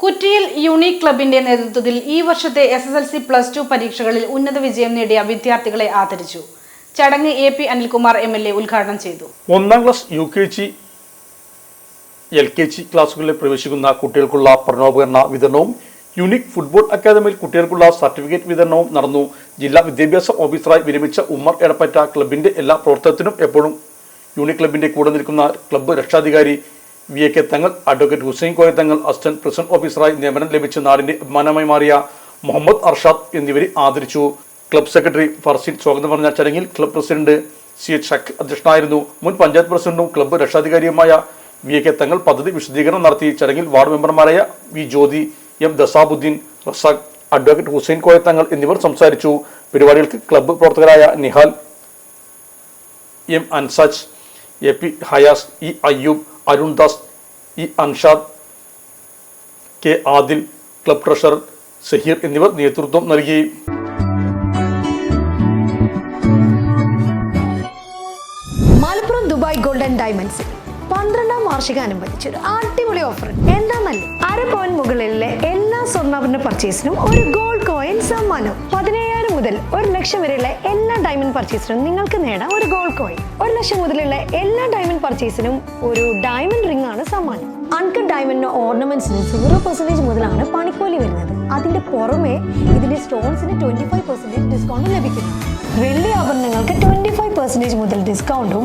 കുറ്റിയിൽ unique ക്ലബിന്റെ നേതൃത്വത്തിൽ ഈ വർഷത്തെ S S L C plus two പരീക്ഷകളിൽ ഉന്നത വിജയം നേടിയ വിദ്യാർത്ഥികളെ ആദരിച്ചു. ചടങ്ങ് A P Anilkumar M L A ഉദ്ഘാടനം ചെയ്തു. ഒന്നാം class U K G L K G ക്ലാസ്സുകളിൽ പ്രവേശിക്കുന്ന കുട്ടികൾക്കുള്ള പഠനോപകരണ വിതരണവും യൂണിക് ഫുട്ബോൾ അക്കാദമിയിൽ കുട്ടികൾക്കുള്ള സർട്ടിഫിക്കറ്റ് വിതരണവും നടന്നു. ജില്ലാ വിദ്യാഭ്യാസ ഓഫീസറായി വിരമിച്ച ഉമ്മർ എടപ്പറ്റ ക്ലബിന്റെ എല്ലാ പ്രവർത്തനത്തിനും എപ്പോഴും യൂണിക് ക്ലബിന്റെ കൂടെ നിൽക്കുന്ന ക്ലബ്ബ് രക്ഷാധികാരി V A K Thangal advocate Hussain Koya Thangal assistant president ഓഫീസറായി നിയമനം ലഭിച്ച നാടിന്റെ അഭിമാനമായി മാറിയ മുഹമ്മദ് അർഷാദ് എന്നിവരെ ആദരിച്ചു. ക്ലബ് സെക്രട്ടറി ഫർസീൻ സ്വാഗതം പറഞ്ഞ ചടങ്ങിൽ ക്ലബ് പ്രസിഡന്റ് സി എച്ച് ഷക്ക് അധ്യക്ഷനായിരുന്നു. മുൻ പഞ്ചായത്ത് പ്രസിഡന്റും ക്ലബ്ബ് രക്ഷാധികാരിയുമായ വി എ കെ തങ്ങൾ പദ്ധതി വിശദീകരണം നടത്തി. ചടങ്ങിൽ വാർഡ് മെമ്പർമാരായ V Jyothi M ദസാബുദ്ദീൻ Razak advocate Hussain Koya Thangal എന്നിവർ സംസാരിച്ചു. പരിപാടികൾക്ക് ക്ലബ്ബ് പ്രവർത്തകരായ Nihal M Ansaj A P Hayas E Ayyub Arun Das E Anshad K Adil club treasurer Saheer എന്നിവർ നേതൃത്വം നൽകി. മലപ്പുറം ദുബായ് ഗോൾഡൻ ഡയമണ്ട്സ് പന്ത്രണ്ടാം വാർഷികാനുബന്ധിച്ച് ഒരു അടിപൊളി ഓഫർ എന്താന്നല്ലേ അര പോയിന്റ് മുകളിലെ എല്ലാ സ്വർണാഭരണ പർച്ചേസിനും ഒരു ഗോൾഡ് കോയിൻ സമ്മാനം. പതിനയ്യായിരം മുതൽ ഒരു ലക്ഷം വരെയുള്ള എല്ലാ ഡയമണ്ട് പർച്ചേസിനും നിങ്ങൾക്ക് നേടാം ഒരു ഗോൾഡ് കോയിൻ ഒരു ലക്ഷം മുതലുള്ള എല്ലാ ഡയമണ്ട് പർച്ചേസിനും ഒരു ഡയമണ്ട് റിംഗ് ആണ് സമ്മാനം. അൺകട്ട് ഡയമണ്ട് ഓർണമെന്റ്സിന് സീറോ പെർസെന്റേജ് മുതലാണ് പണിക്കൂലി വരുന്നത്. അതിന്റെ പുറമെ ഇതിന്റെ സ്റ്റോൺസിന് ട്വന്റി ഫൈവ് പെർസെന്റേജ് ഡിസ്കൗണ്ട് ലഭിക്കുന്നു. വെള്ളി ആഭരണങ്ങൾക്ക് ട്വന്റി ഫൈവ് പെർസെന്റേജ് മുതൽ ഡിസ്കൗണ്ടും